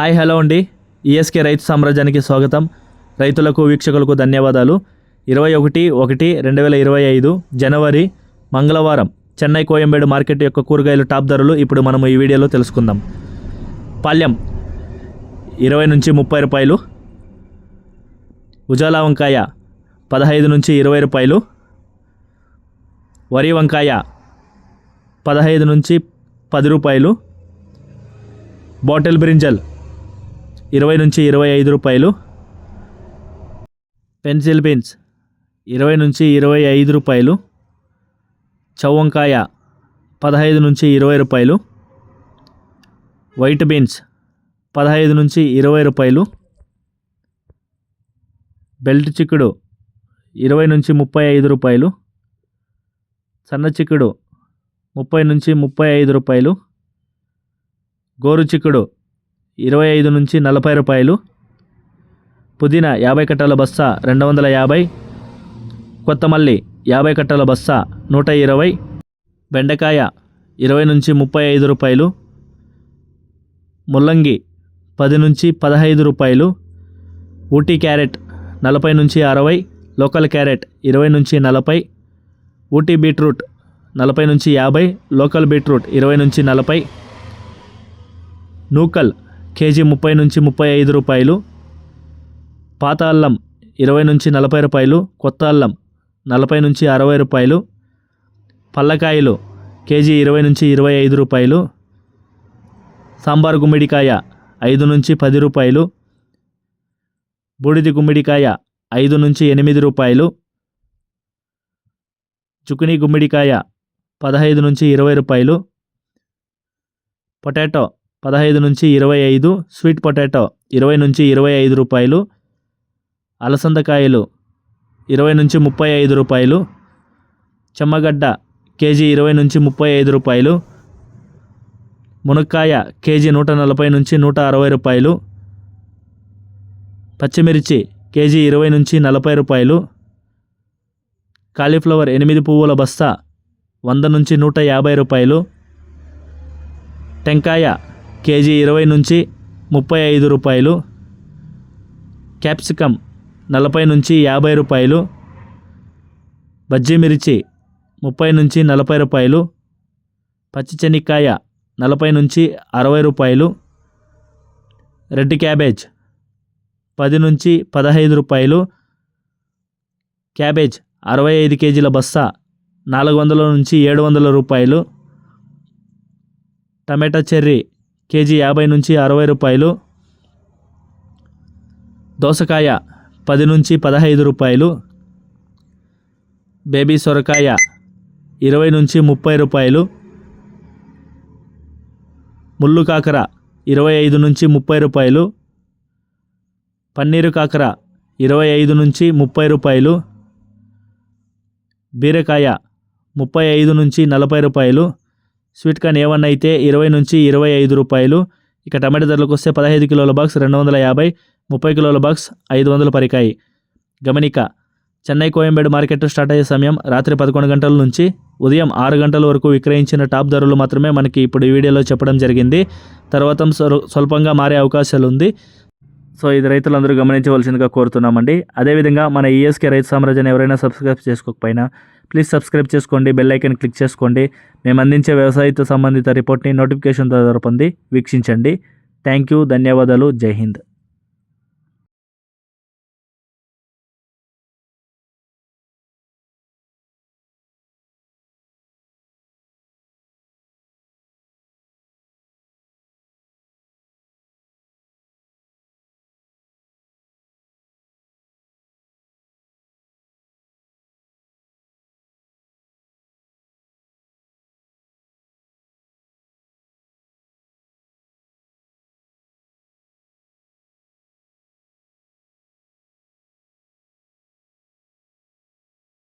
Hi hello అండి. ESK రైతు సామ్రాజ్యానికి స్వాగతం. రైతులకు వీక్షకులకు ధన్యవాదాలు. ఇరవై ఒకటి ఒకటి రెండు వేల ఇరవై ఐదు జనవరి మంగళవారం చెన్నై కోయంబేడు మార్కెట్ యొక్క కూరగాయలు టాప్ ధరలు ఇప్పుడు మనము ఈ వీడియోలో తెలుసుకుందాం. పాల్యం ఇరవై నుంచి ముప్పై రూపాయలు. ఉజాలా వంకాయ పదహైదు నుంచి ఇరవై రూపాయలు. వరి వంకాయ పదహైదు నుంచి పది రూపాయలు. బాటిల్ బ్రింజల్ ఇరవై నుంచి ఇరవై ఐదు రూపాయలు. పెన్సిల్ బీన్స్ ఇరవై నుంచి ఇరవై ఐదు రూపాయలు. చౌవంకాయ పదహైదు నుంచి ఇరవై రూపాయలు. వైట్ బీన్స్ పదహైదు నుంచి ఇరవై రూపాయలు. బెల్ట్ చిక్కుడు ఇరవై నుంచి ముప్పై ఐదు రూపాయలు. సన్న చిక్కుడు ముప్పై నుంచి ముప్పై ఐదు రూపాయలు. గోరు చిక్కుడు ఇరవై ఐదు నుంచి నలభై రూపాయలు. పుదీనా యాభై కట్టల బస్తా రెండు వందల యాభై. కొత్తమల్లి యాభై కట్టల బస్తా నూట ఇరవై. బెండకాయ ఇరవై నుంచి ముప్పై ఐదు రూపాయలు. ముల్లంగి పది నుంచి పదహైదు రూపాయలు. ఊటీ క్యారెట్ నలభై నుంచి అరవై. లోకల్ క్యారెట్ ఇరవై నుంచి నలభై. ఊటీ బీట్రూట్ నలభై నుంచి యాభై. లోకల్ బీట్రూట్ ఇరవై నుంచి నలభై. నూకల్ కేజీ ముప్పై నుంచి ముప్పై ఐదు రూపాయలు పాత అల్లం ఇరవై నుంచి నలభై రూపాయలు కొత్త అల్లం నలభై నుంచి అరవై రూపాయలు పల్లకాయలు కేజీ ఇరవై నుంచి ఇరవై ఐదు రూపాయలు సాంబార్ గుమ్మిడికాయ ఐదు నుంచి పది రూపాయలు బూడిది గుమ్మిడికాయ ఐదు నుంచి ఎనిమిది రూపాయలు చుకుని గుమ్మిడికాయ పదహైదు నుంచి ఇరవై రూపాయలు పొటాటో పదహైదు నుంచి ఇరవై ఐదు స్వీట్ పొటాటో ఇరవై నుంచి ఇరవై ఐదు రూపాయలు. అలసందకాయలు ఇరవై నుంచి ముప్పై ఐదు రూపాయలు. చెమ్మగడ్డ కేజీ ఇరవై నుంచి ముప్పై ఐదు రూపాయలు. మునక్కాయ కేజీ నూట నలభై నుంచి నూట అరవై రూపాయలు. పచ్చిమిర్చి కేజీ ఇరవై నుంచి నలభై రూపాయలు. కాలీఫ్లవర్ ఎనిమిది పువ్వుల బస్తా వంద నుంచి నూట యాభై రూపాయలు. టెంకాయ కేజీ ఇరవై నుంచి ముప్పై ఐదు రూపాయలు. క్యాప్సికమ్ నలభై నుంచి యాభై రూపాయలు. బజ్జీ మిర్చి ముప్పై నుంచి నలభై రూపాయలు. పచ్చి చెనిక్కాయ నలభై నుంచి అరవై రూపాయలు. రెడ్ క్యాబేజ్ పది నుంచి పదహైదు రూపాయలు. క్యాబేజ్ అరవై ఐదు కేజీల బస్తా నాలుగు వందల నుంచి ఏడు వందల రూపాయలు. టమాటా చెర్రీ కేజీ యాభై నుంచి అరవై రూపాయలు. దోసకాయ పది నుంచి పదహైదు రూపాయలు. బేబీ సొరకాయ ఇరవై నుంచి ముప్పై రూపాయలు. ముళ్ళు కాకర ఇరవై ఐదు నుంచి ముప్పై రూపాయలు. పన్నీరు కాకర ఇరవై ఐదు నుంచి ముప్పై రూపాయలు. బీరకాయ ముప్పై ఐదు నుంచి నలభై రూపాయలు. స్వీట్ కార్న్ ఏవన్ అయితే ఇరవై నుంచి ఇరవై ఐదు రూపాయలు. ఇక టమాటా ధరలకు వస్తే పదహైదు కిలోల బాక్స్ రెండు వందల యాభై ముప్పై కిలోల బాక్స్ ఐదు వందలు పరికాయి. గమనిక చెన్నై కోయంబేడు మార్కెట్ స్టార్ట్ అయ్యే సమయం రాత్రి పదకొండు గంటల నుంచి ఉదయం ఆరు గంటల వరకు విక్రయించిన టాప్ ధరలు మాత్రమే మనకి ఇప్పుడు ఈ వీడియోలో చెప్పడం జరిగింది. తర్వాత స్వల్పంగా మారే అవకాశాలు ఉంది. సో ఇది రైతులందరూ గమనించవలసిందిగా కోరుతున్నామండి. అదేవిధంగా మన ఈఎస్కే రైతు సామ్రాజ్యాన్ని ఎవరైనా సబ్స్క్రైబ్ చేసుకోకపోయినా ప్లీజ్ సబ్స్క్రైబ్ చేసుకోండి బెల్ ఐకన్ క్లిక్ చేసుకోండి. మేము అందించే వ్యవసాయతో సంబంధిత రిపోర్ట్ని నోటిఫికేషన్ ద్వారా పొంది వీక్షించండి. థ్యాంక్ యూ ధన్యవాదాలు జై హింద్.